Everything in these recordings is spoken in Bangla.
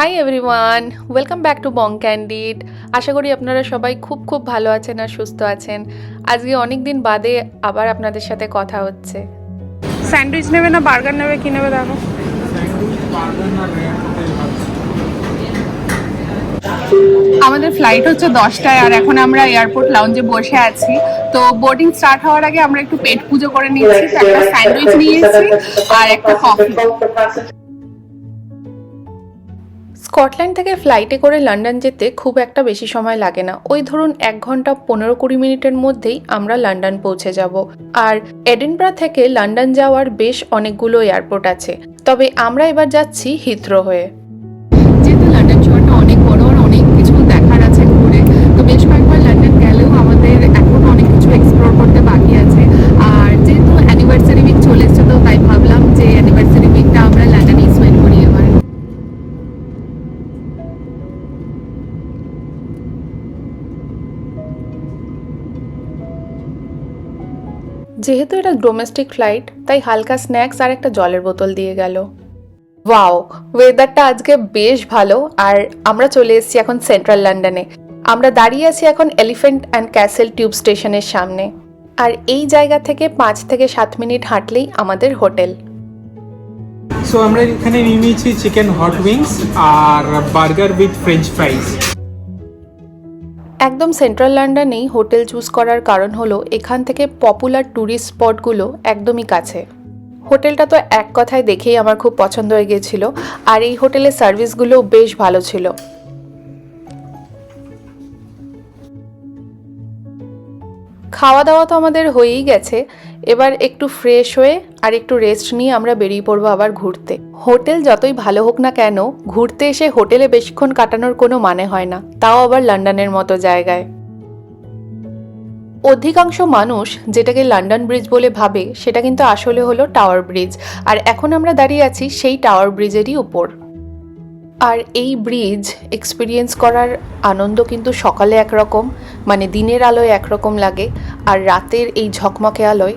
Hi everyone welcome back to Bong Candid আশা করি আপনারা সবাই খুব খুব ভালো আছেন আর সুস্থ আছেন। আজকে অনেক দিন বাদে আবার আপনাদের সাথে কথা হচ্ছে। স্যান্ডউইচ নেবে না বার্গার নেবে কি নেবে দেখো। আমাদের ফ্লাইট হচ্ছে দশটায় আর এখন আমরা এয়ারপোর্ট লাউঞ্জে বসে আছি। তো বোর্ডিং স্টার্ট হওয়ার আগে আমরা একটু পেট পুজো করে নিয়েছি একটা স্যান্ডউইচ নিয়েছি আর একটা কফি স্কটল্যান্ড থেকে ফ্লাইটে করে লন্ডন যেতে খুব একটা বেশি সময় লাগে না। ওই ধরুন এক ঘণ্টা পনেরো কুড়ি মিনিটের মধ্যেই আমরা লন্ডন পৌঁছে যাব। আর এডিনব্রা থেকে লন্ডন যাওয়ার বেশ অনেকগুলো এয়ারপোর্ট আছে। তবে আমরা এবার যাচ্ছি হিথ্রো হয়ে যেহেতু লন্ডন শহরটা অনেক বড় আর অনেক কিছু দেখার আছে ঘুরে তো বেশ কয়েকবার লন্ডন গেলেও আমাদের এখন অনেক কিছু এক্সপ্লোর করতে বাকি আছে আর যেহেতু অ্যানিভার্সারি উইক চলে এসছে তো তাই ভাবলাম যে অ্যানিভার্সারি উইকটা আমরা লন্ডনেই স্পেন্ড করি এবার যেহেতু এটা ডোমেস্টিক ফ্লাইট তাই হালকা স্ন্যাক্স আর একটা জলের বোতল দিয়ে গেল। ওয়াও ওয়েদারটা আজকে বেশ ভালো। আর আমরা চলে এসেছি এখন সেন্ট্রাল লন্ডনে আমরা দাঁড়িয়ে আছি এখন এলিফ্যান্ট অ্যান্ড ক্যাসেল টিউব স্টেশনের সামনে। আর এই জায়গা থেকে পাঁচ থেকে সাত মিনিট হাঁটলেই আমাদের হোটেল। সো আমরা এখানে নিয়ে নিয়েছি চিকেন হট উইংস আর বার্গার উইথ ফ্রেঞ্চ ফ্রাইস একদম সেন্ট্রাল লন্ডনেই হোটেল চুজ করার কারণ হলো এখান থেকে পপুলার ট্যুরিস্ট স্পটগুলো একদমই কাছে। হোটেলটা তো এক কথায় দেখেই আমার খুব পছন্দ হয়ে গিয়েছিল, আর এই হোটেলের সার্ভিসগুলো বেশ ভালো ছিল। খাওয়া দাওয়া তো আমাদের হয়েই গেছে এবার একটু ফ্রেশ হয়ে আর একটু রেস্ট নিয়ে আমরা বেরিয়ে পড়ব আবার ঘুরতে। হোটেল যতই ভালো হোক না কেন, ঘুরতে এসে হোটেলে বেশিক্ষণ কাটানোর কোনো মানে হয় না। তাও আবার লন্ডনের মতো জায়গায়। অধিকাংশ মানুষ যেটাকে লন্ডন ব্রিজ বলে ভাবে, সেটা কিন্তু আসলে হলো টাওয়ার ব্রিজ। আর এখন আমরা দাঁড়িয়ে আছি সেই টাওয়ার ব্রিজেরই উপর। আর এই ব্রিজ এক্সপিরিয়েন্স করার আনন্দ কিন্তু সকালে একরকম মানে দিনের আলোয় একরকম লাগে। আর রাতের এই ঝকমকে আলোয়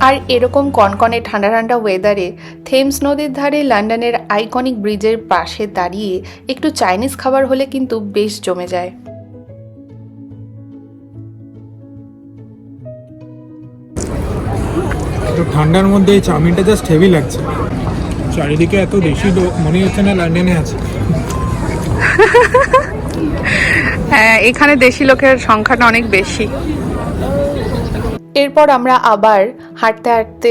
আর এরকম কনকনে ঠান্ডা ঠান্ডা ওয়েদারে থেমস নদীর ধারে লন্ডনের আইকনিক ব্রিজের পাশে দাঁড়িয়ে একটু চাইনিজ খাবার হলে কিন্তু বেশ জমে যায়। ঠান্ডার মধ্যে এই চাউমিনটা জাস্ট হেভি লাগছে। চারিদিকে এত দেশি লোক মনে হচ্ছে না লন্ডনে আছে। হ্যাঁ এখানে দেশি লোকের সংখ্যাটা অনেক বেশি। এরপর আমরা আবার হাঁটতে হাঁটতে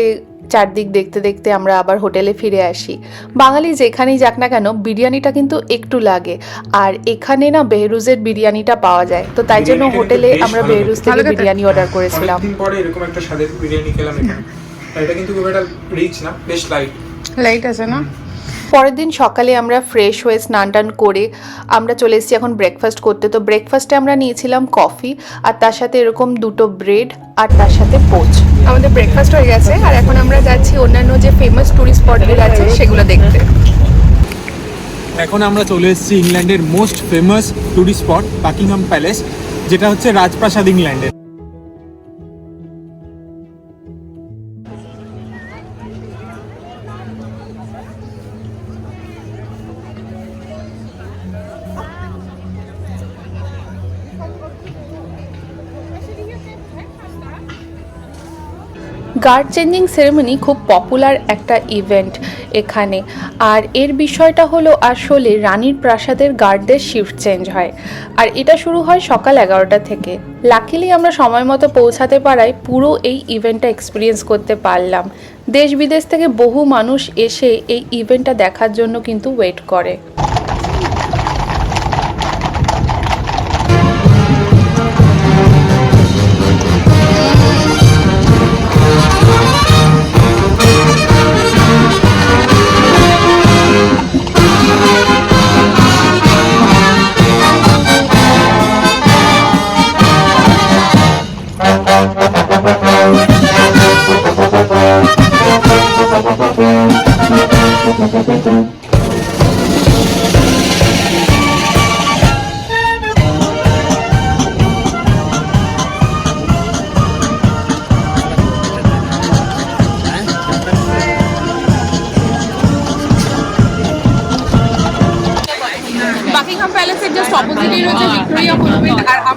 চারদিক দেখতে দেখতে আমরা আবার হোটেলে ফিরে আসি। বাঙালি যেখানেই যাক না কেন বিরিয়ানিটা কিন্তু একটু লাগে। আর এখানে না বেহরুজের বিরিয়ানিটা পাওয়া যায়। তো তাই জন্য হোটেলে আমরা বেহরুজ থেকে বিরিয়ানি অর্ডার করেছিলাম। পরে এরকম একটা স্বাদের বিরিয়ানি খেলাম এখানে। এটা কিন্তু খুব একটা রিচ না বেশ লাইট লাইট আছে না? পরের দিন সকালে আমরা ফ্রেশ হয়ে স্নান টান করে আমরা চলে এসেছি এখন ব্রেকফাস্ট করতে। তো ব্রেকফাস্টে আমরা নিয়েছিলাম কফি আর তার সাথে এরকম দুটো ব্রেড আর তার সাথে পোচ আমাদের ব্রেকফাস্ট হয়ে গেছে আর এখন আমরা যাচ্ছি অন্যান্য যে ফেমাস টুরিস্ট স্পটগুলো আছে সেগুলো দেখতে। এখন আমরা চলে এসেছি ইংল্যান্ডের most famous tourist spot Buckingham Palace যেটা হচ্ছে রাজপ্রাসাদ ইংল্যান্ডের গার্ড চেঞ্জিং সেরেমনি খুব পপুলার একটা ইভেন্ট এখানে। আর এর বিষয়টা হলো আসলে রানীর প্রাসাদের গার্ডদের শিফট চেঞ্জ হয়। আর এটা শুরু হয় সকাল এগারোটা থেকে। লাকিলি আমরা সময় মতো পৌঁছাতে পারায় পুরো এই ইভেন্টটা এক্সপিরিয়েন্স করতে পারলাম। দেশ বিদেশ থেকে বহু মানুষ এসে এই ইভেন্টটা দেখার জন্য কিন্তু ওয়েট করে।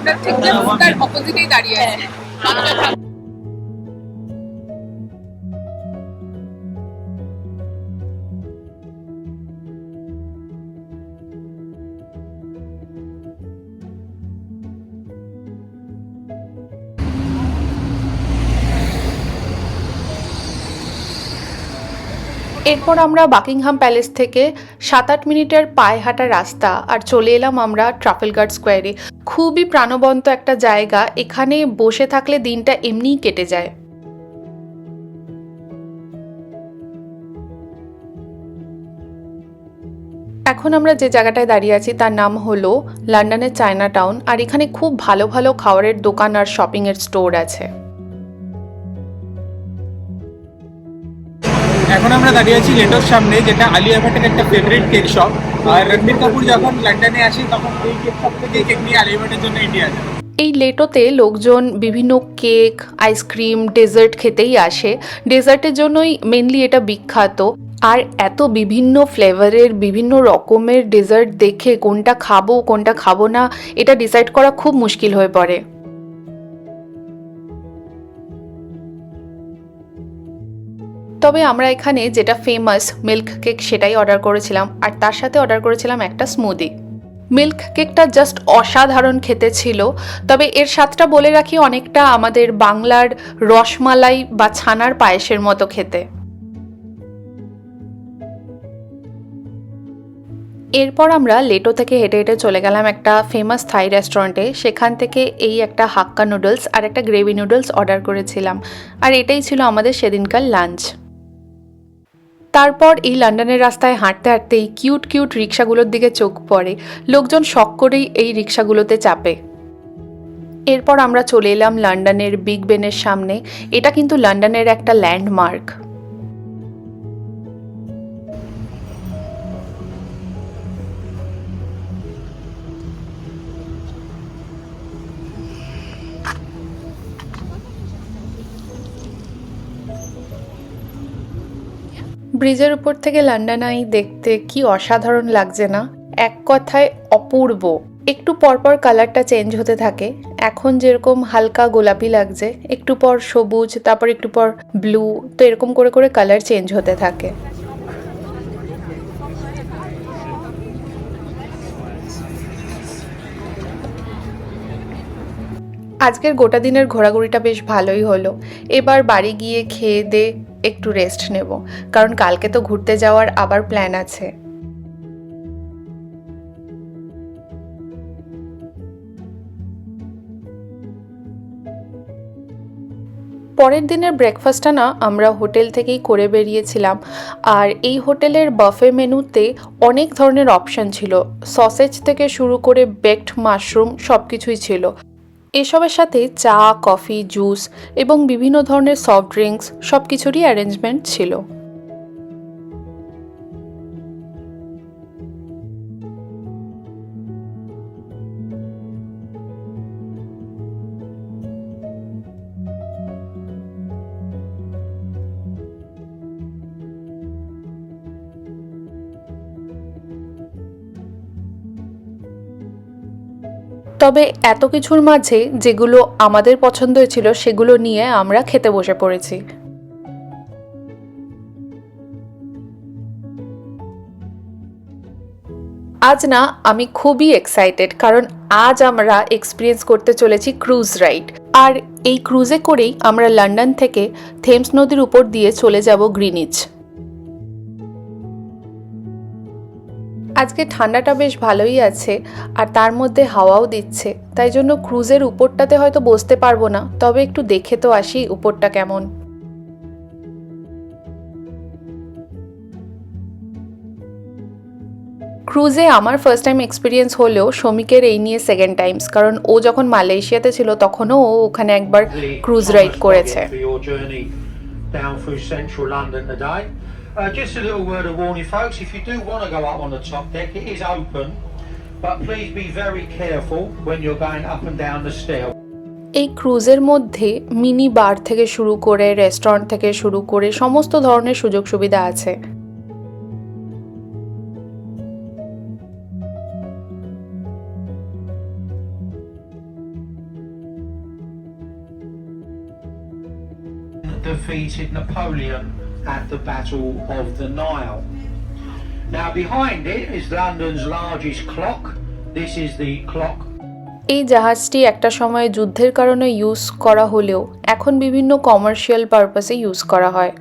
আমরা ঠিক তার অপোজিটেই দাঁড়িয়ে আছি। এরপর আমরা বাকিংহাম প্যালেস থেকে সাত আট মিনিটের পায়ে হাঁটা রাস্তা আর চলে এলাম আমরা ট্রাফেলগার্ড স্কোয়ারে। খুবই প্রাণবন্ত একটা জায়গা, এখানে বসে থাকলে দিনটা এমনিই কেটে যায়। এখন আমরা যে জায়গাটায় দাঁড়িয়ে আছি, তার নাম হলো লন্ডনের চায়না টাউন, আর এখানে খুব ভালো ভালো খাবারের দোকান আর শপিংয়ের স্টোর আছে। আমরা দাঁড়িয়ে আছি লেটোর সামনে, যেটা আলিয়া ভাটের একটা ফেভারিট কেক শপ আর রণবীর কাপুর যখন লন্ডনে আসে, তখন এই কেক শপ থেকে কেক নিয়ে আলিয়া ভাটের জন্য ইন্ডিয়া যায়। এই লেটোতে লোকজন বিভিন্ন কেক আইসক্রিম ডেজার্ট খেতেই আসে। ডেজার্টের জন্যই মেনলি এটা বিখ্যাত। আর এত বিভিন্ন ফ্লেভারের বিভিন্ন রকমের ডেজার্ট দেখে কোনটা খাব কোনটা খাব না, এটা ডিসাইড করা খুব মুশকিল হয়ে পড়ে। তবে আমরা এখানে যেটা ফেমাস মিল্ক কেক সেটাই অর্ডার করেছিলাম, আর তার সাথে অর্ডার করেছিলাম একটা স্মুদি মিল্ক কেকটা জাস্ট অসাধারণ খেতে ছিল, তবে এর স্বাদটা বলে রাখি অনেকটা আমাদের বাংলার রসমালাই বা ছানার পায়েসের মতো খেতে। এরপর আমরা লেটো থেকে হেঁটে হেঁটে চলে গেলাম একটা ফেমাস থাই রেস্টুরেন্টে সেখান থেকে এই একটা হাক্কা নুডলস আর একটা গ্রেভি নুডলস অর্ডার করেছিলাম, আর এটাই ছিল আমাদের সেদিনকার লাঞ্চ তারপর এই লন্ডনের রাস্তায় হাঁটতে হাঁটতে কিউট কিউট রিক্সাগুলোর দিকে চোখ পড়ে। লোকজন শখ করেই এই রিক্সাগুলোতে চাপে। এরপর আমরা চলে এলাম লন্ডনের বিগ বেনের সামনে। এটা কিন্তু লন্ডনের একটা ল্যান্ডমার্ক। ব্রিজের উপর থেকে লন্ডন আই দেখতে কি অসাধারণ লাগছে না? এক কথায় অপূর্ব। একটু পরপর কালারটা চেঞ্জ হতে থাকে। এখন যেরকম হালকা গোলাপি লাগছে, একটু পর সবুজ, তারপর একটু পর ব্লু, তো এরকম করে করে কালার চেঞ্জ হতে থাকে। আজকের গোটা দিনের ঘোরাঘুরিটা বেশ ভালোই হলো। এবার বাড়ি গিয়ে খেয়ে দে একটু রেস্ট নেব। কারণ কালকে তো ঘুরতে যাওয়ার আবার প্ল্যান আছে। পরের দিনের ব্রেকফাস্টটা না আমরা হোটেল থেকেই করে বেরিয়েছিলাম। আর এই হোটেলের বাফে মেনুতে অনেক ধরনের অপশন ছিল। সসেজ থেকে শুরু করে বেকড মাশরুম সব কিছুই ছিল। এসবের সাথে চা কফি জুস এবং বিভিন্ন ধরনের সফট ড্রিঙ্কস সব কিছুরই অ্যারেঞ্জমেন্ট ছিল। তবে এত কিছুর মাঝে যেগুলো আমাদের পছন্দ ছিল, সেগুলো নিয়ে আমরা খেতে বসে পড়েছি। আজ না, আমি খুবই এক্সাইটেড কারণ আজ আমরা এক্সপিরিয়েন্স করতে চলেছি ক্রুজ রাইড আর এই ক্রুজে করেই আমরা লন্ডন থেকে থেমস নদীর উপর দিয়ে চলে যাব গ্রিনিচ। আজকে ঠান্ডাটা বেশ ভালোই আছে, আর তার মধ্যে হাওয়াও দিচ্ছে। তাই জন্য ক্রুজের উপরটাতে হয়তো বসতে পারব না, তবে একটু দেখে তো আসি উপরটা কেমন। ক্রুজে আমার ফার্স্ট টাইম এক্সপিরিয়েন্স হলেও শ্রমিকের এই নিয়ে সেকেন্ড টাইমস কারণ ও যখন মালয়েশিয়াতে ছিল তখনও ও ওখানে একবার ক্রুজ রাইড করেছে। Uh, just a little word of warning, folks. If you do want to go up on the top deck, it is open, but please be very careful when you're going up and down the stairs. এই ক্রুজের মধ্যে মিনি বার থেকে শুরু করে রেস্টুরেন্ট থেকে শুরু করে সমস্ত ধরনের সুযোগ সুবিধা আছে the defeated Napoleon at the Battle of the Nile. Now, behind it is London's largest clock. This is the clock এই জাহাজটি একটা সময়ে যুদ্ধের কারণে ইউজ করা হলেও এখন বিভিন্ন কমার্শিয়াল পারপাসে ইউজ করা হয়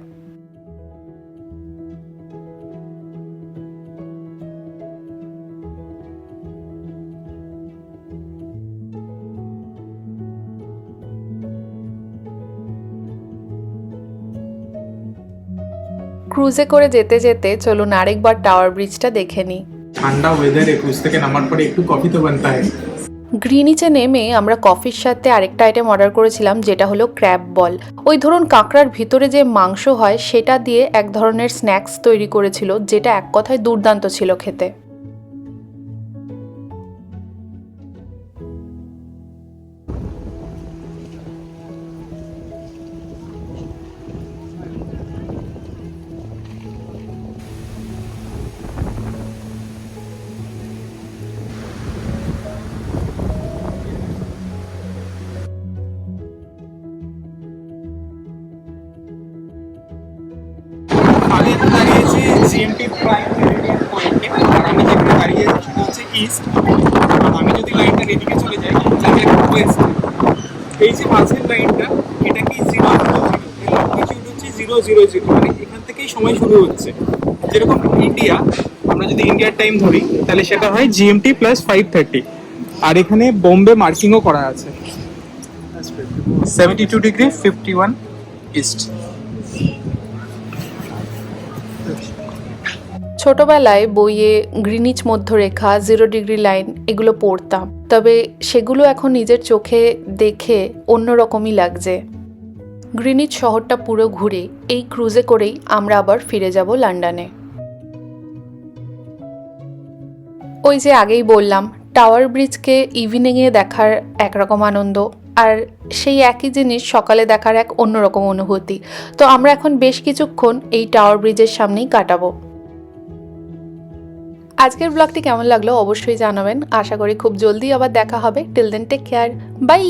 ক্রুজে করে যেতে যেতে চলুন আরেকবার টাওয়ার ব্রিজটা দেখে নিই। ঠান্ডা ওয়েদারে ক্রুজ থেকে নামার পরে একটু কফি তো বানতে হয়। গ্রিনিচে নেমে আমরা কফির সাথে আরেকটা আইটেম অর্ডার করেছিলাম যেটা হলো ক্র্যাব বল ওই ধরুন কাঁকড়ার ভিতরে যে মাংস হয় সেটা দিয়ে এক ধরনের স্ন্যাক্স তৈরি করেছিল যেটা এক কথায় দুর্দান্ত ছিল খেতে। ইস্ট আমি যদি লাইনটার এদিকে চলে যাই, তাহলে ওয়েস্ট এই যে মাঝের লাইনটা এটা কি জিরো জিরো হচ্ছে জিরো জিরো জিরো মানে এখান থেকেই সময় শুরু হচ্ছে। যেরকম ইন্ডিয়া আমরা যদি ইন্ডিয়ার টাইম ধরি, তাহলে সেটা হয় জিএমটি প্লাস ফাইভ থার্টি আর এখানে বোম্বে মার্কিংও করা আছে। Seventy two degree fifty one east ছোটবেলায় বইয়ে গ্রিনিচ মধ্যরেখা জিরো ডিগ্রি লাইন এগুলো পড়তাম। তবে সেগুলো এখন নিজের চোখে দেখে অন্যরকমই লাগছে। গ্রিনিচ শহরটা পুরো ঘুরে এই ক্রুজে করেই আমরা আবার ফিরে যাব লন্ডনে। ওই যে আগেই বললাম টাওয়ার ব্রিজকে ইভিনিংয়ে দেখার একরকম আনন্দ, আর সেই একই জিনিস সকালে দেখার এক অন্যরকম অনুভূতি। তো আমরা এখন বেশ কিছুক্ষণ এই টাওয়ার ব্রিজের সামনেই কাটাবো। আজকের ব্লগটি কেমন লাগল অবশ্যই জানাবেন। আশা করি খুব জলদি আবার দেখা হবে। Till then take care bye